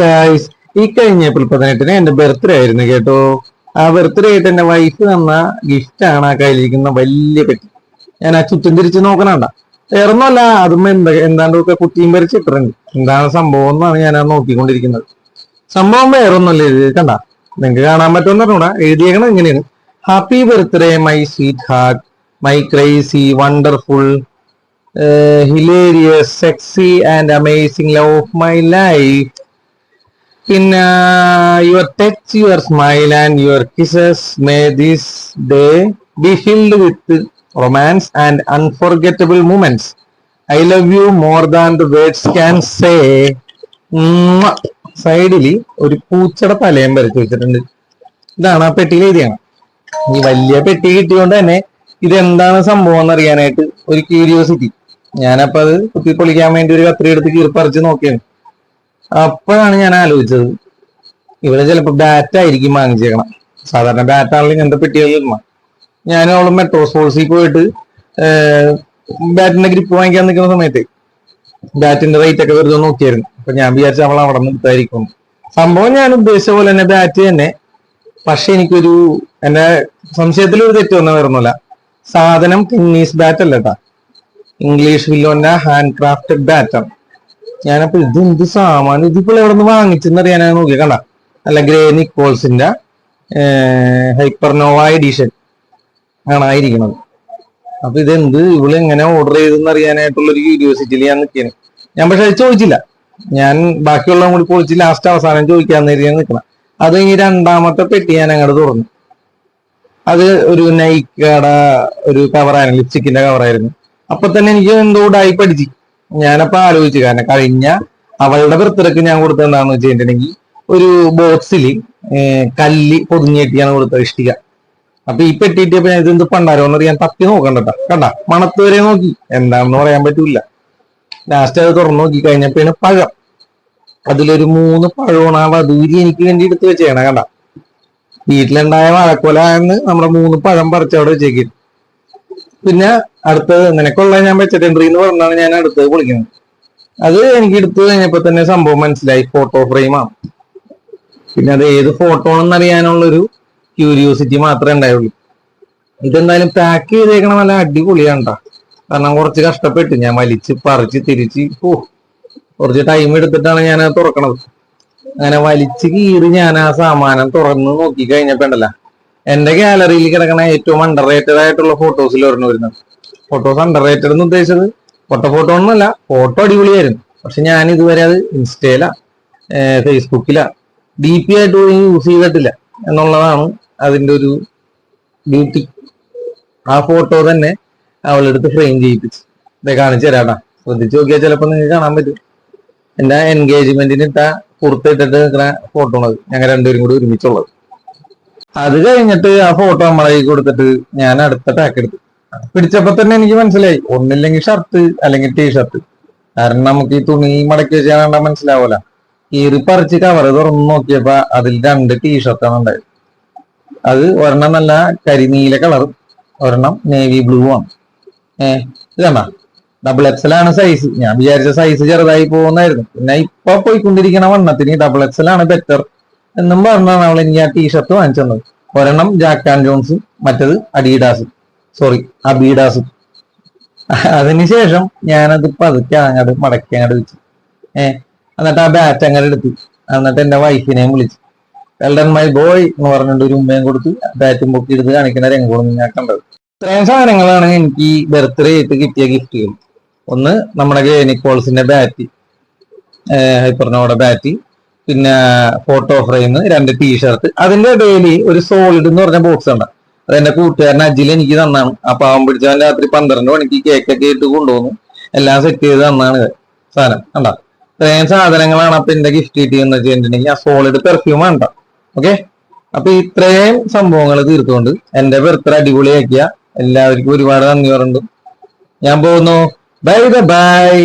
Guys ഈ കഴിഞ്ഞ April പതിനെട്ടിന് എന്റെ ബർത്ത്ഡേ ആയിരുന്നു കേട്ടോ. ആ ബർത്ത്ഡേ ആയിട്ട് എന്റെ വൈഫ് തന്ന ഗിഫ്റ്റ് ആണ് ആ കയ്യിലിരിക്കുന്ന വലിയ പെട്ടി. ഞാൻ ആ ചുറ്റും തിരിച്ച് നോക്കണണ്ട. വേറൊന്നുമല്ല അതും എന്താ എന്താണ്ടൊക്കെ കുത്തിയും വരച്ചിട്ടുണ്ട് എന്താണ് സംഭവം എന്നാണ് ഞാൻ ആ നോക്കിക്കൊണ്ടിരിക്കുന്നത്. സംഭവം വേറൊന്നുമല്ല ഇത് കണ്ട? നിങ്ങൾക്ക് കാണാൻ പറ്റുമെന്ന് പറഞ്ഞൂടാ. എഴുതിയേക്കണം ഇങ്ങനെയാണ്. Happy birthday my sweetheart my crazy wonderful hilarious sexy and amazing love of my life പിന്നെ your touch your smile and your kisses may this day be filled with romance and unforgettable moments I love you more than the words can say സൈഡിൽ ഒരു പൂച്ചയുടെ തലയും വരച്ചു വെച്ചിട്ടുണ്ട്. ഇതാണ് ആ പെട്ടിയിൽ എഴുതിയാണ് ഈ വലിയ പെട്ടി കിട്ടിയോണ്ട് തന്നെ ഇതെന്താണ് സംഭവം എന്ന് അറിയാനായിട്ട് ഒരു ക്യൂരിയോസിറ്റി ഞാനപ്പോ അത് കുത്തി പൊളിക്കാൻ വേണ്ടി ഒരു കത്രി എടുത്ത് കീർപ്പറിച്ച് നോക്കിയാണ്. അപ്പോഴാണ് ഞാൻ ആലോചിച്ചത്. ഇവിടെ ചിലപ്പോ ബാറ്റ് ആയിരിക്കും വാങ്ങിച്ചേക്കണം. സാധാരണ ബാറ്റ് ആണെങ്കിൽ ഇങ്ങനത്തെ പെട്ടികളിൽ ഞാൻ അവളും മെട്രോ സ്പോർട്സിൽ പോയിട്ട് ബാറ്റിന്റെ ഗ്രിപ്പ് വാങ്ങിക്കാൻ നിൽക്കുന്ന സമയത്ത് ബാറ്റിന്റെ റേറ്റ് ഒക്കെ വെറുതെ നോക്കിയായിരുന്നു. അപ്പൊ ഞാൻ വിചാരിച്ച അവൾ അവിടെ നിന്ന് സംഭവം ഞാൻ ഉദ്ദേശിച്ച പോലെ തന്നെ ബാറ്റ് തന്നെ. പക്ഷെ എനിക്കൊരു എന്റെ സംശയത്തിൽ ഒരു തെറ്റൊന്നും വരുന്നില്ല സാധനം കിങ്ങീസ് ബാറ്റ് അല്ല കേട്ടാ ഇംഗ്ലീഷ് വില്ലോന്റെ ഹാൻഡ് ക്രാഫ്റ്റഡ് ബാറ്റാണ് ഞാനപ്പോ ഇത് എന്ത് സാമാനം ഇതിപ്പോൾ എവിടെ നിന്ന് വാങ്ങിച്ചെന്ന് അറിയാനാണ് നോക്കി കണ്ട. അല്ല ഗ്രേ നിക്കോൾസിന്റെ ഹൈപ്പർനോവ എഡിഷൻ ആണ് ആയിരിക്കുന്നത് അപ്പൊ ഇതെന്ത്? ഇവൾ എങ്ങനെ ഓർഡർ ചെയ്തെന്ന് അറിയാനായിട്ടുള്ള ഒരു ക്യൂരിയോസിറ്റിയിൽ ഞാൻ നിൽക്കുകയാണ് ഞാൻ പക്ഷെ അത് ചോദിച്ചില്ല. ഞാൻ ബാക്കിയുള്ളവൻ കൂടി പൊളിച്ച് ലാസ്റ്റ് അവസാനം ചോദിക്കാന്ന് ഞാൻ നിൽക്കണം അത് കഴിഞ്ഞ് രണ്ടാമത്തെ പെട്ടി ഞാൻ അങ്ങോട്ട് തുറന്നു. അത് ഒരു നൈക്കയുടെ ഒരു കവറായിരുന്നു ലിപ്സ്റ്റിക്കിന്റെ കവറായിരുന്നു അപ്പൊ തന്നെ എനിക്ക് എന്തോ ഡായി പഠിച്ചു. ഞാനപ്പോ ആലോചിച്ചു. കാരണം കഴിഞ്ഞ അവളുടെ ബർത്ത്ഡേക്ക് ഞാൻ കൊടുത്തത് എന്താണെന്ന് വെച്ചിട്ടുണ്ടെങ്കിൽ ഒരു ബോക്സിൽ കല്ല് പൊതിഞ്ഞേറ്റിയാണ് കൊടുത്തത് ഇഷ്ടിക. അപ്പൊ ഈ പെട്ടിട്ടിയപ്പോ ഞാൻ ഇതെന്ത് പണ്ടാരോന്ന് അറിയാൻ തപ്പി നോക്കണ്ട കണ്ട? മണത്ത് വരെ നോക്കി. എന്താണെന്ന് പറയാൻ പറ്റൂല. ലാസ്റ്റ് അത് തുറന്നു നോക്കി കഴിഞ്ഞപ്പോഴാണ് പഴം. അതിലൊരു മൂന്ന് പഴമാണ് ആ വധൂരി എനിക്ക് വേണ്ടി എടുത്ത് വെച്ചേണ കണ്ട? വീട്ടിലുണ്ടായ വാഴക്കൊല എന്ന് നമ്മുടെ മൂന്ന് പഴം പറിച്ചവിടെ വെച്ചേക്കും. പിന്നെ അടുത്തത് നിനക്കുള്ള ഞാൻ വെച്ചിട്ടുണ്ട് എന്ന് പറഞ്ഞാണ് ഞാൻ അടുത്തത് വിളിക്കുന്നത്. അത് എനിക്ക് എടുത്തു കഴിഞ്ഞപ്പോ തന്നെ സംഭവം മനസ്സിലായി. ഫോട്ടോ ഫ്രെയിമാണ് പിന്നെ അത് ഏത് ഫോട്ടോ ആണെന്ന് അറിയാനുള്ളൊരു ക്യൂരിയോസിറ്റി മാത്രമേ ഉണ്ടായുള്ളൂ. ഇതെന്തായാലും പാക്ക് ചെയ്തേക്കണ നല്ല അടിപൊളിയാണ്. കാരണം കുറച്ച് കഷ്ടപ്പെട്ട്. ഞാൻ വലിച്ച് പറിച്ച് തിരിച്ച് ഓ കുറച്ച് ടൈം എടുത്തിട്ടാണ് ഞാൻ തുറക്കണത്. അങ്ങനെ വലിച്ച് കീറി ഞാൻ ആ സാമാനം തുറന്ന് നോക്കി കഴിഞ്ഞപ്പോ ഉണ്ടല്ലോ. എന്റെ ഗാലറിയിൽ കിടക്കണ ഏറ്റവും അണ്ടർ റേറ്റഡ് ആയിട്ടുള്ള ഫോട്ടോസിൽ ഒരെണ്ണം വരുന്നത്. ഫോട്ടോസ് അണ്ടർ റേറ്റഡ് എന്ന് ഉദ്ദേശിച്ചത് പൊട്ട ഫോട്ടോ ഒന്നുമല്ല ഫോട്ടോ അടിപൊളിയായിരുന്നു. പക്ഷെ ഞാൻ ഇതുവരെ അത് ഇൻസ്റ്റയിലാ ഫേസ്ബുക്കിലാ ഡി പി ആയിട്ട് പോലും യൂസ് ചെയ്തിട്ടില്ല എന്നുള്ളതാണ് അതിന്റെ ഒരു ബ്യൂട്ടി ആ ഫോട്ടോ തന്നെ അവളെടുത്ത് ഫ്രെയിം ചെയ്യിപ്പിച്ചു. ഇതേ കാണിച്ചു തരാട്ടാ. ശ്രദ്ധിച്ചു നോക്കിയാൽ ചിലപ്പോൾ നിങ്ങൾക്ക് കാണാൻ പറ്റും. എന്റെ എൻഗേജ്മെന്റിന് ഇട്ട കുർത്തിട്ടിട്ട് നിൽക്കുന്ന ഫോട്ടോ ആണ് ഞങ്ങൾ രണ്ടുപേരും കൂടി ഒരുമിച്ചുള്ളത്. അത് കഴിഞ്ഞിട്ട് ആ ഫോട്ടോ നമ്മളെ കൊടുത്തിട്ട് ഞാൻ അടുത്ത ടാക്ക് എടുത്തു. പിടിച്ചപ്പോ തന്നെ എനിക്ക് മനസ്സിലായി. ഒന്നില്ലെങ്കിൽ ഷർട്ട് അല്ലെങ്കിൽ ടീഷർട്ട് കാരണം നമുക്ക് ഈ തുണി മടക്കി വെച്ചാൽ മനസ്സിലാവൂല. കീറി പറിച്ച് കവർ തുറന്നു നോക്കിയപ്പോ അതിൽ രണ്ട് ടീഷർട്ടാണ് ഉണ്ടായത്. അത് ഒരെണ്ണം നല്ല കരിനീല കളറും ഒരെണ്ണം നേവി ബ്ലൂ ആണ്. ഏഹ് ഇതാ ഡബിൾ എക്സൽ ആണ് സൈസ് ഞാൻ വിചാരിച്ച സൈസ് ചെറുതായി പോകുന്നായിരുന്നു. പിന്നെ ഇപ്പൊ പോയിക്കൊണ്ടിരിക്കണ വണ്ണത്തിന് ഡബിൾ എക്സൽ ആണ് ബെറ്റർ എന്നും പറഞ്ഞാണ് അവൾ എനിക്ക് ആ ടീഷർട്ട് വാങ്ങിച്ചു തന്നത്. ഒരെണ്ണം ജാക്ക് ആൻഡ് ജോൺസും മറ്റത് അഡീഡാസും സോറി അബീഡാസും അതിനുശേഷം ഞാനത് പതുക്കെ അങ്ങോട്ട് മടക്കി അങ്ങോട്ട് വെച്ചു. ഏഹ് എന്നിട്ട് ആ ബാറ്റ് അങ്ങോട്ട് എടുത്തു. എന്നിട്ട് എന്റെ വൈഫിനെയും വിളിച്ചു. എൽഡൻ മൈ ബോയ് എന്ന് പറഞ്ഞിട്ട് ഒരു ഉമ്മയും കൊടുത്ത്. ബാറ്റും പൊക്കി എടുത്ത് കാണിക്കുന്ന രംഗമാണ് ഞാൻ കണ്ടത്. ഇത്രയും സാധനങ്ങളാണ് എനിക്ക് ബർത്ത്ഡേ ആയിട്ട് കിട്ടിയ ഗിഫ്റ്റുകൾ ഒന്ന് നമ്മുടെ ഗേനിക്കോൾസിന്റെ ബാറ്റ് ഹൈപ്പറിനോടെ ബാറ്റ് പിന്നെ ഫോട്ടോ ഫ്രെയിം രണ്ട് ടീഷർട്ട് അതിന്റെ ഡെയിലി ഒരു സോളിഡ് എന്ന് പറഞ്ഞ ബോക്സ് ഉണ്ട്. അതെന്റെ കൂട്ടുകാരൻ അജിൽ എനിക്ക് തന്നാണ്. ആ പാവം പിടിച്ചവൻ രാത്രി പന്ത്രണ്ട് മണിക്ക് കേക്കൊക്കെ ഇട്ട് കൊണ്ടുവന്നു. എല്ലാം സെറ്റ് ചെയ്ത് തന്നാണ് സാധനം കണ്ട? ഇത്രയും സാധനങ്ങളാണ് അപ്പൊ എന്റെ ഗിഫ്റ്റ് കിട്ടിയെന്ന് വെച്ചിട്ടുണ്ടെങ്കിൽ ആ സോളിഡ് പെർഫ്യൂം വേണ്ട ഓക്കെ അപ്പൊ ഇത്രയും സംഭവങ്ങൾ തീർത്തുകൊണ്ട് എന്റെ അടിപൊളി അടിപൊളിയാക്കിയ. എല്ലാവർക്കും ഒരുപാട് നന്ദി പറഞ്ഞു ഞാൻ പോകുന്നു. Bye bye